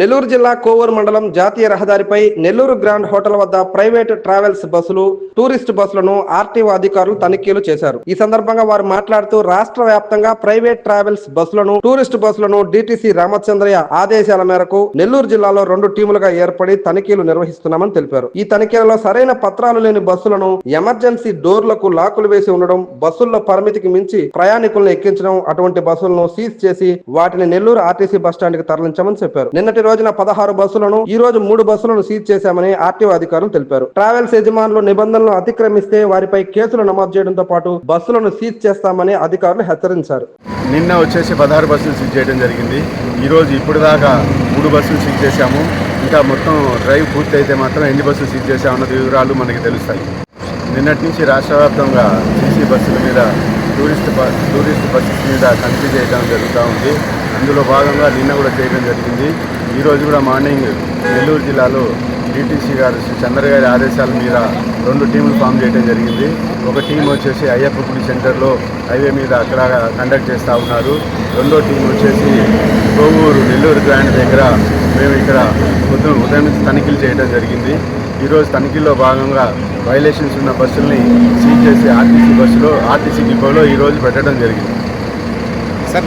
నెల్లూరు జిల్లా కోవూరు మండలం జాతీయ రహదారిపై నెల్లూరు గ్రాండ్ హోటల్ వద్ద ప్రైవేట్ ట్రావెల్స్ బస్సులు టూరిస్ట్ బస్సులను ఆర్టీఓ అధికారులు తనిఖీలు చేశారు. ఈ సందర్భంగా వారు మాట్లాడుతూ రాష్ట్ర వ్యాప్తంగా ప్రైవేట్ ట్రావెల్స్ బస్సులను టూరిస్ట్ బస్సులను డిటిసి రామచంద్రయ్య ఆదేశాల మేరకు నెల్లూరు జిల్లాలో రెండు టీములుగా ఏర్పడి తనిఖీలు నిర్వహిస్తున్నామని తెలిపారు. ఈ తనిఖీలలో సరైన పత్రాలు లేని బస్సులను ఎమర్జెన్సీ డోర్లకు లాకులు వేసి ఉండడం బస్సుల్లో పరిమితికి మించి ప్రయాణికులను ఎక్కించడం అటువంటి బస్సులను సీజ్ చేసి వాటిని నెల్లూరు ఆర్టీసీ బస్టాండ్కి తరలించామని చెప్పారు. నిన్నటి రోజున పదహారు బస్సులను ఈ రోజు మూడు బస్సులను సీజ్ చేశామని ఆర్టీఓ అధికారులు తెలిపారు. ట్రావెల్స్ యజమానులు నిబంధనలను అతిక్రమిస్తే వారిపై కేసులు నమోదు చేయడంతో పాటు బస్సులను సీజ్ చేస్తామని అధికారులు హెచ్చరించారు. నిన్న వచ్చేసి పదహారు బస్సులు సీజ్ చేయడం జరిగింది. ఈరోజు ఇప్పుడు దాకా మూడు బస్సులు సీజ్ చేశాము. ఇంకా మొత్తం డ్రైవ్ పూర్తి అయితే మాత్రం ఎన్ని బస్సులు సీజ్ చేశామన్న వివరాలు మనకి తెలుస్తాయి. నిన్నటి నుంచి రాష్ట్ర వ్యాప్తంగా సీసీ బస్సుల మీద టూరిస్ట్ బ టూరిస్ట్ బస్సెస్ మీద తనిఖీ చేయడం జరుగుతూ ఉంది. అందులో భాగంగా నిన్న కూడా చేయడం జరిగింది. ఈరోజు కూడా మార్నింగ్ నెల్లూరు జిల్లాలో డిటీసీ గారు శ్రీ చంద్ర గారి ఆదేశాల మీద రెండు టీములు ఫామ్ చేయడం జరిగింది. ఒక టీం వచ్చేసి అయ్యప్ప గుడి సెంటర్లో హైవే మీద అక్కడ కండక్ట్ చేస్తూ ఉన్నారు. రెండో టీం వచ్చేసి కోవూరు నెల్లూరు గ్రాండ్ దగ్గర మేము ఇక్కడ ఉదయం ఉదయం నుంచి తనిఖీలు చేయడం జరిగింది. ఈరోజు తనిఖీల్లో భాగంగా వైలేషన్స్ ఉన్న బస్సుల్ని సీజ్ చేసి ఆర్టీసీ బస్సులో ఆర్టీసీ డిపోలో ఈరోజు పెట్టడం జరిగింది. సార్